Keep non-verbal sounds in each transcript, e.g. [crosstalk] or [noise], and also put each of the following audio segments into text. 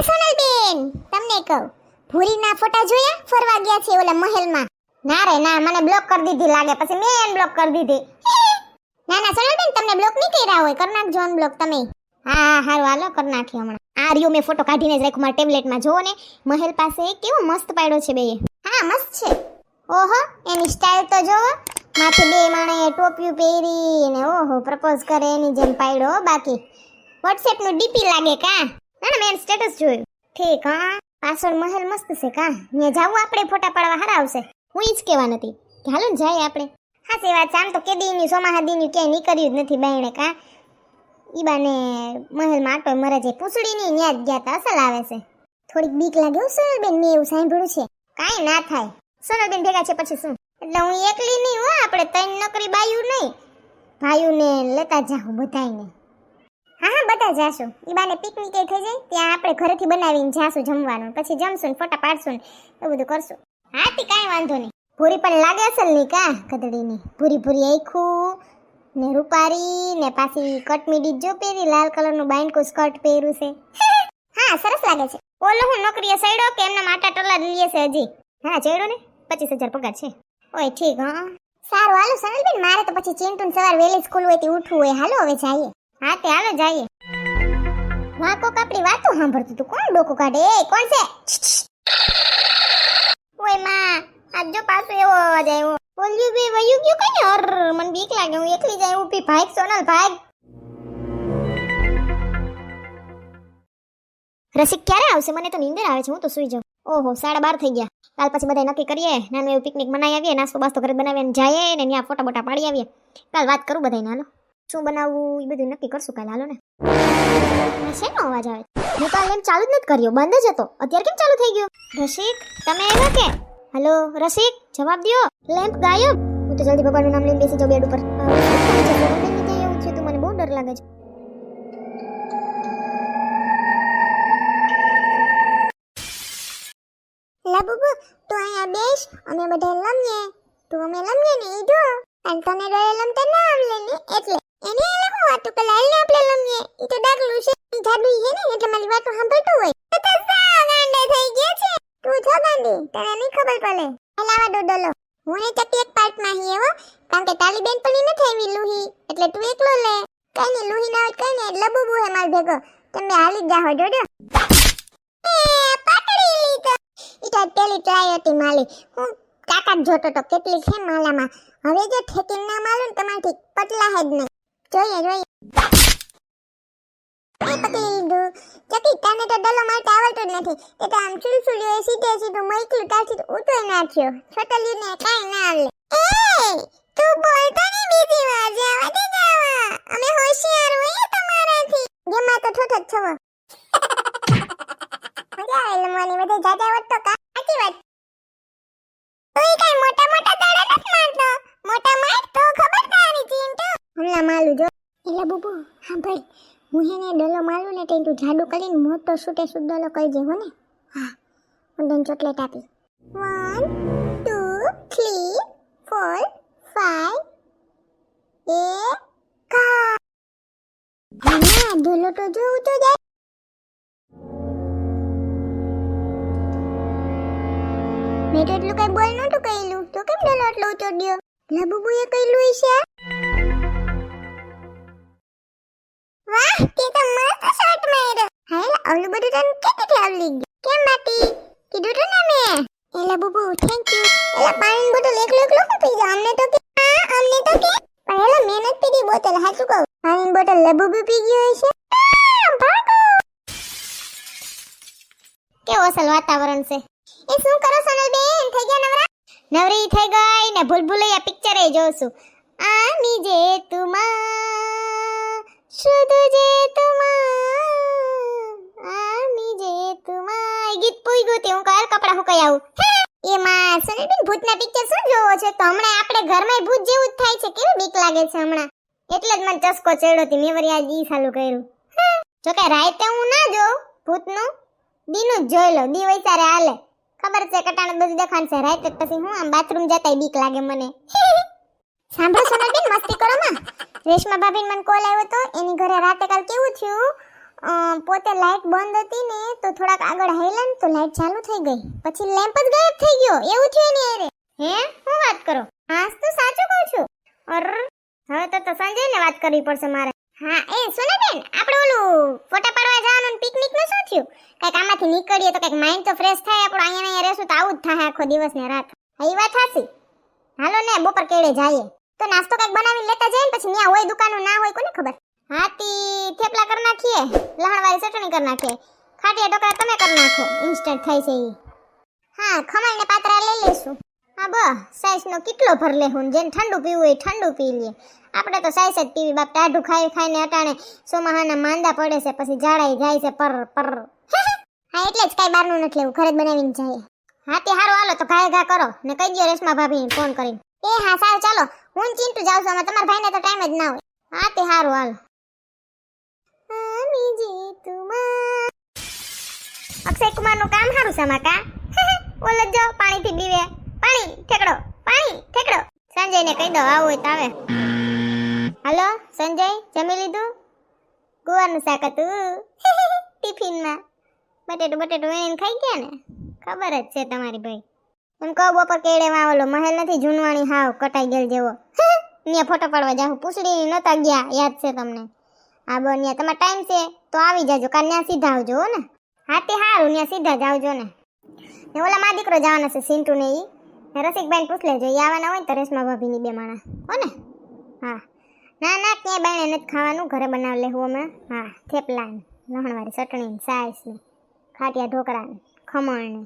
એ સોનલબેન, તમને કહું. ભૂરીના ફોટા જોયા? ફરવા ગયા છે ઓલા મહેલમાં. ના રે, ના, મને બ્લોક કરી દીધી લાગે. પછી મેં એને બ્લોક કરી દીધી. [laughs] ના ના, સોનલબેન, તમને બ્લોક નહીં કર્યા હોય. કરી નાખજો બ્લોક તમે. હા, હારું, હાલો, કરી નાખ્યો હમણાં. આ રહ્યો મેં ફોટો કાઢીને જ રાખ્યો મારા ટેબ્લેટમાં જોવો ને, મહેલ પાસે કેવો મસ્ત પાડ્યો છે બે. હા, મસ્ત છે. ઓહો, એની સ્ટાઇલ તો જોવો માથે બે માણે ટોપિયું પહેરી ને ઓહો પ્રપોઝ કરે એની જેમ પાડ્યો બાકી. વોટ્સએપનું ડીપી લાગે કા? ના ના, મેં સ્ટેટસ જોયું. ઠીક, હા? પાછળ મહેલ મસ્ત છે, કા? ત્યાં જાવું આપણે, ફોટા પાડવા હારા આવશે. હું ઈ જ કહેવા નથી. ચાલો ને જાય આપણે. હાચી વાત આમ તો કેદીની સોમાહાદીની ક્યાંય નીકળ્યું જ નથી બાયણે, કા? ઈ બાને મહેલમાં આટો મરે છે પૂછડીની ન્યા જ ગયા તા, અસલ આવે છે. થોડીક બીક લાગે, હો, સોનલબેન, મેં એવું સાંભળ્યું છે. કાંઈ ના થાય. સોનલબેન ભેગા છે પછી શું? એટલે હું એકલી નહીં, હો, આપણે ત્રણ નોકરી બાયું નહીં. ભાઈઓને લેતા જાઉં બધાયને. હા હા બધા જાશું. ઈ બાને પિકનિક થઈ જાય, ત્યાં આપણે ઘરેથી બનાવીને જાશું જમવાનું. પછી જમશું ને ફોટા પાડશું ને એવું બધું કરશું. હા, તી, કાંઈ વાંધો નહીં. ભૂરી પણ લાગે અસલ ને કા કદડીની ભૂરી ભૂરી આખું ને રૂપારી, ને પાછી કટમીડી જો પહેરી, લાલ કલરનું બાઇન્ડકો સ્કર્ટ પહેર્યું છે. [laughs] હા, સરસ લાગે છે. ઓલો હું નોકરીએ સડ્યો કે એમના માટા ટોલા લીએ છે હજી? હા, ચડ્યો ને? પચીસ હજાર પગાર છે. ઓય, ઠીક, હા. સારું, હાલો, સનલબેન, મારે તો પછી ચિંટુન સવાર વહેલી સ્કૂલ હોયથી ઉઠવું હોય. હાલો, હવે જઈએ. હા, તે હાલો જઈએ. વાહ કાપડી વાતો સાંભળતું તું કોણ ડોકો કાઢે? એ, કોણ છે? ઓયમાં, આજ જો પાછો એવો અવાજ આવ્યો. બોલ્યું બે વયું ગયું કઈ? અર, મને બીક લાગે. હું એકલી જાય ઊભી ભાગ, સોનલ ભાગ. રસિક ક્યારે આવશે? મને તો નીંદર આવે છે. હું તો સુઈ જાઉં. ઓહો, સાડા બાર થઈ ગયા. કાલ પછી બધા નક્કી કરીએ. નાનું એવું પિકનિક મનાવી આવીએ નાસ્તો બાસ્તો ઘરે બનાવીને જઈએ ને ત્યાં ફોટા બોટા પાડી આવીએ. કાલ વાત કરું બધાને હાલો. શું બનાવવું? એ બધું નક્કી કરશું કાલે. હાલો ને. શેનો અવાજ આવે? હું તો એમ ચાલુ જ નથી કર્યો. બંધ જ હતો. અત્યારે કેમ ચાલુ થઈ ગયો? રસિક, તમે આવ્યા કે? હલો, રસિક, જવાબ દ્યો. લેમ્પ ગાયબ. હું તો જલ્દી ભગવાનનું નામ લઈને બેસી જાઉં બેડ ઉપર. એવું છે તો? મને બહુ ડર લાગે છે. લા બુબુ, તું અહીંયા બેસ. અમે બધા લમીએ. તું અમે લમીએ ને ઈ જો. અને તને ડરે રમતા ના આવલે ને એટલે. એને એને હું વાતું કે લાલ આપણે લમીએ. ઈ તો ડાગલું છે, ઈ જાદુ છે ને, એટલે મારી વાતો સાંભળતો હોય. તો સાવ ગાંડા થઈ ગયા છે? તું છો ગાંડી? તને નહીં ખબર પડે. હલાવા ડોડોલો હું એ ચકી એક પાર્ટમાં હી હો કારણ કે તાલી બેન પણ નથી આવી લુહી. એટલે તું એકલો લે. કઈ ની, લુહી ના હોય કઈ ને, એટલે બબુ હે માર ભેગો. તમે હાલી જા જાહો ડોડો. એ, પકડી લીધો. ઈ તો પેલી ટ્રાય હતી માલી. હું કાકા જોતો તો કેટલી છે માલામાં. હવે જો ઠેકીને ના માલું તમારથી પતલા હે જ નહીં. જોઈએ જોઈએ. એ પકડી લીધું. ચકી તને તો ડલો મારતા આવડતું જ નથી. તે તો આમ ચુલચુલ્યો એ સીધે સીધું મૈકલું ત્યાંથી તો ઉતોય નાખ્યો છોટલીને કાંઈ ના આવડે એ તું બોલતો નહીં બીજી વાર. જવા દે જવા અમે હોશિયાર હોઈએ તમારાથી. જેમાં તો ઠોઠ જ છવો [laughs] મજા આવે લમવાની બધે જાજા વટતો કા સાચી વાત. તું કઈ મોટા મોટા તાળા નથી મારતો. મોટા માર હમણાં માલું જો. એટલે બુબુ હા ભાઈ હું હેને ડલો માલું ને તું જાડુ કરીને મોટો છૂટે છૂટ ડલો કહી જે હો ને. હા હું તને ચોકલેટ આપી. One two three four five એ કા હા ડલો તો જોઉં તો જાય. મેં તો એટલું કઈ બોલ નતું કહેલું. તો કેમ ડલો એટલો ઊંચો દ્યો લબુબુએ કહેલું હશે તે તો મસ્ત શોટ માર્યો હાય ઓલું બધું તને કેટલી આવડી ગયું? કેમ બાકી કીધું તો ને મેં. એ લબુબુ થેન્ક યુ એલા પાણી બોટલ એકલો એકલો હું પી જા અમને તો કે હા અમને તો કે. પણ એલા મેં નથી પીધી બોટલ હાચું કહું. પાણી બોટલ લબુબુ પી ગયું આ, અસલ વાતાવરણ છે? એ શું કરો સોનલબેન થઈ ગયા નવરા? નવરી થઈ ગઈ ને ભૂલભુલૈયા પિક્ચરે જોઉં છું આની જે તું જે તુમા આની જે તુમા એ ગીત પૂઈ ગયું તે હું કાલ કપડા હુકાઈ આવું એ માં સોનલબેન ભૂતના પિક્ચર શું જોવો છે તો હમણાં આપણે ઘરમાં ભૂત જેવું જ થાય છે કેવી બીક લાગે છે હમણાં એટલે જ મને ચસ્કો ચડ્યો હતી મેં વરી આજ ઈ સાલું કર્યું। જો કે રાતે હું ના જોઉં ભૂતનું, દીનું જ જોઈ લો, દી વૈચારે હાલે। ખબર છે, કટાણ બધું દેખાણ છે, રાતે પછી હું આમ બાથરૂમ જતાય બીક લાગે મને। સાંભળો સોનલબેન, મસ્તી કરો માં. રેશમા ભાભીને મને કોલ આવ્યો તો, એની ઘરે રાતે કાલ કેવું થયું? પોતે લાઇટ બંધ હતી ને, તો થોડાક આગળ હાલ્યા ને, તો લાઈટ ચાલુ થઈ ગઈ. પછી લેમ્પ જ ગાયબ થઈ ગયો. એવું થયું ને અરે હે? હું વાત કરો? હા તો સાચું કહું છું. અર, હવે તો તો સંજયને વાત કરવી પડશે મારે. હા, એ સુને બેન આપણે ઓલું ફોટા પાડવા જવાનું પિકનિકનું શું થયું? કંઈક આમાંથી નીકળીએ તો કંઈક માઇન્ડ તો ફ્રેશ થાય, આપણો અહીંયા અહીંયા રહેશું તો આવું જ થાય આખો દિવસ ને રાત. એ વાત હાસી હાલો ને, બપોર કેળે જઈએ. તો નાસ્તો કંઈક બનાવીને લેતા જઈએ ને પછી ત્યાં હોય દુકાનો, ના હોય કોને ખબર? હાથી, થેપલા કરી નાખીએ, લહણવાળી ચટણી કરી નાખીએ, ખાટિયા ઢોકળા તમે કરી નાખો ઇન્સ્ટન્ટ થાય છે ઈ. હા ખમણ ને પાતરા લઈ લેશું હા, બ સાઈઝનો કેટલો ભર લે હું જેને ઠંડુ પીવું હોય ઠંડુ પી લઈએ આપણે તો સાઈઝ જ પીવી, બાપ ટાઢું ખાઈ ખાઈને અટાણે સોમાહાના માંદા પડે છે, પછી જાડાઈ જાય છે, પર પર. [laughs] હા, એટલે જ કાંઈ બહારનું નથી લેવું, ઘરે બનાવીને જઈએ. હા તે હારું, હાલો તો ઘાય ઘા કરો, ને કહી દો રેશમા ભાભીને ફોન કરીને. એ હા, સારું, ચાલો. હું ચિંટુ જાઉં છું તમારા ભાઈને તો ટાઈમ જ ના હોય. હા, તે સારું હાલ. અક્ષય કુમારનું કામ સારું છે માકા કા? જો પાણી થી બીવે. પાણી, ઠેકડો પાણી, ઠેકડો. સંજય ને કહી દો આવો હોય તો હાલો, સંજય, જમી લીધું? ગુવારનું શાક હતું. ટિફિનમાં. બટેટું બટેટું એને ખાઈ ગયા ને? ખબર જ છે તમારી ભાઈ. એમ કહો બપોર કેડે ઓલો મહેલ નથી, જૂનવાણી હાવ કટાઈ ગયેલ જેવો. ત્યાં ફોટો પાડવા જાઉં. પૂછડી નહોતા ગયા, યાદ છે તમને. હા બોલ ત્યાં તમારે ટાઈમ છે, તો આવી જાજો, કાલ ત્યાં સીધા આવજો, હો ને. હા, તે સારું ત્યાં સીધા જ આવજો ને. ને ઓલા મા દીકરો જવાનો છે સિન્ટુ ને ઈ. ને રસિકભાઈ પૂછ લેજો એ આવવાના હોય ને તો રેશમા ભાભીની બે માણા હો ને? હા. ના ના, ક્યાંય બાયણે નથી ખાવાનું, ઘરે બનાવી લેવું અમે. હા, થેપલા ને, લહણવાળી ચટણી ને ને, ખાટિયા ઢોકળા ખમણ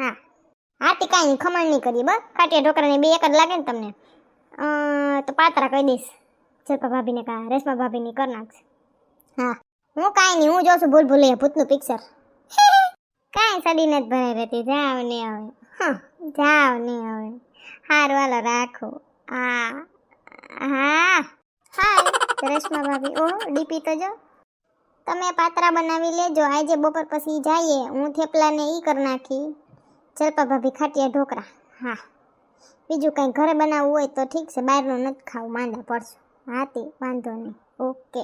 હા. હા, તે કાંઈ ખમણ નહીં કરીએ બસ. કાટીયા ઢોકરાની બે એક જ લાગે ને તમને. તો પાતરા કહી દઈશ. જલ્પા ભાભીને કા, રેશમા ભાભીની કરી નાખશે. હા. હું કાંઈ નહીં, હું જોઉં છું ભૂલ ભૂલે ભૂતનું પિક્ચર [laughs] કાંઈ સડીને જ ભરાઈ રહેતી, જાવ ને હવે. હા, જાવ ને હવે. હારું હાલો રાખો હા. હા હા રેશમા ભાભી, ઓહો, ડીપી તો જો. તમે પાતરા બનાવી લેજો, આજે બપોર પછી જઈએ. હું થેપલાને ઈ કરી નાખી. જલપા ભાભી ખાટિયા ઢોકરા. હા. બીજું કંઈ ઘરે બનાવવું હોય તો ઠીક છે, બહારનું નથી ખાવું, માંદા પડશો. હા તે વાંધો નહીં. ઓકે.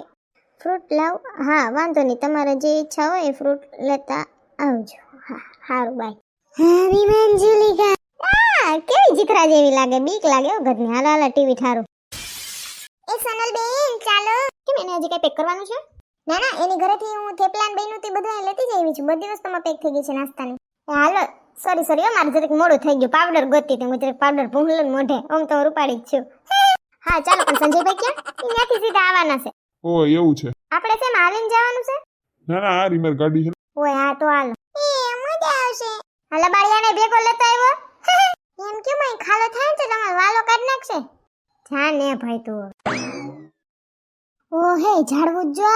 ફ્રૂટ લાવ, હા, વાંધો નહીં. તમારે જે ઈચ્છા હોય એ ફ્રૂટ લેતા આવજો. હા સારું બાય. હા વિમાનજુલિકા આ, કેવી જીતરા જેવી લાગે? બીક લાગે હો ગધની હાલ હાલ, ટીવી ઠારું. એ સોનલ બેન, ચાલો. કેમ એને હજી કંઈ પેક કરવાનું છે? ના ના, એની ઘરેથી હું થેપલાન બન્યું તે બધું લેતી જ આવી છું. બધી વસ્તુમાં પેક થઈ ગઈ છે નાસ્તાની. હાલો સોરી સોરી મારે જરાક મોડું થઈ ગયું. પાવડર ગોતી હતી હું જરાક પાવડર ભૂંગલું મોઢે આમ તો રૂપાડી જ છું. હા ચાલો પણ સંજયભાઈ ક્યાં? ત્યાંથી સીધા આવવાના છે. ઓ એવું છે. આપણે શેમાં હાલીને જવાનું છે? ના ના આ રીમર ગાડી છે. ઓય હા તો હાલો. એ મજા આવશે. હાલા બાળિયાને ભેગો લેતો આવ્યો. એમ કેમ અહીં ખાલો થાય તો તમારો વાલો કાઢ નાખશે? જા ને ભાઈ તું. ઓ હે ઝાડવું જ જો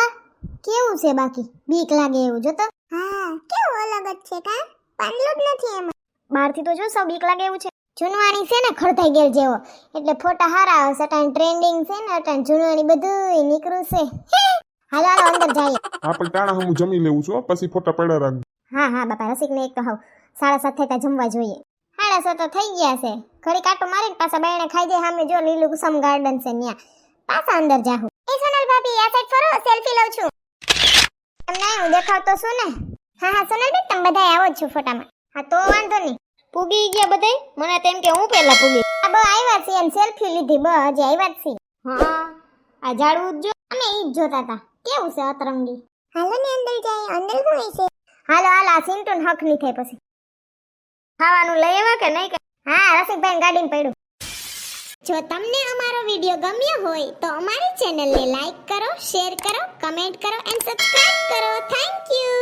કેવું છે બાકી? બીક લાગે એવું જો તો હા કેવું અલગ જ છે કા? પાંડલો જ નથી એમાં. બહારથી તો જો સૌ બીક લાગે એવું છે. જૂનવાણી છે ને ખડતાઈ ગયેલ જેવો. એટલે ફોટા હારા આવશે અટાણ ટ્રેન્ડિંગ છે ને અટાણ જૂનવાણી બધું નીકળું છે. [laughs] હાલો હાલો અંદર જઈએ. આપણે ટાણા હું જમી લેવું છું હો, પછી ફોટા પડ્યા રાખ હા હા બાપા રસિકને એક તો હાવ સાડા સાત થતા જમવા જોઈએ. સાડા સાત તો થઈ ગયા છે. ઘડી કાંટો મારીને પાછા બાયણે ખાઈ જાય સામે જો લીલું કુસમ ગાર્ડન છે ન્યા. પાછા અંદર જાહું. એ સોનલ ભાભી આ સાઈડ ફરો સેલ્ફી લઉં છું. તમને હું દેખાવતો છું ને. હા હા સોનલ બેન તમે બધા આવો જ છો ફોટામાં. હા તો વાંધો નહીં. પૂગી ગયા બધાય? મને તેમ કે હું પહેલા પૂગી. આ બહુ આવ્યા છે એમ સેલ્ફી લીધી બહુ હજી આવ્યા છે હા આ ઝાડવું જો અમે ઈ જ જોતા હતા. કેવું છે અતરંગી? હાલો ને અંદર જાય. અંદર શું છે હાલો હાલો આ સિન્ટુન હક નહીં થાય પછી. ખાવાનું લઈ આવ્યા કે નહીં કે? હા રસિકભાઈ ગાડીમાં પડ્યું. જો તમને અમારો વીડિયો ગમ્યો હોય તો અમારી ચેનલને લાઈક કરો શેર કરો કમેન્ટ કરો એન્ડ સબસ્ક્રાઇબ કરો. Thank you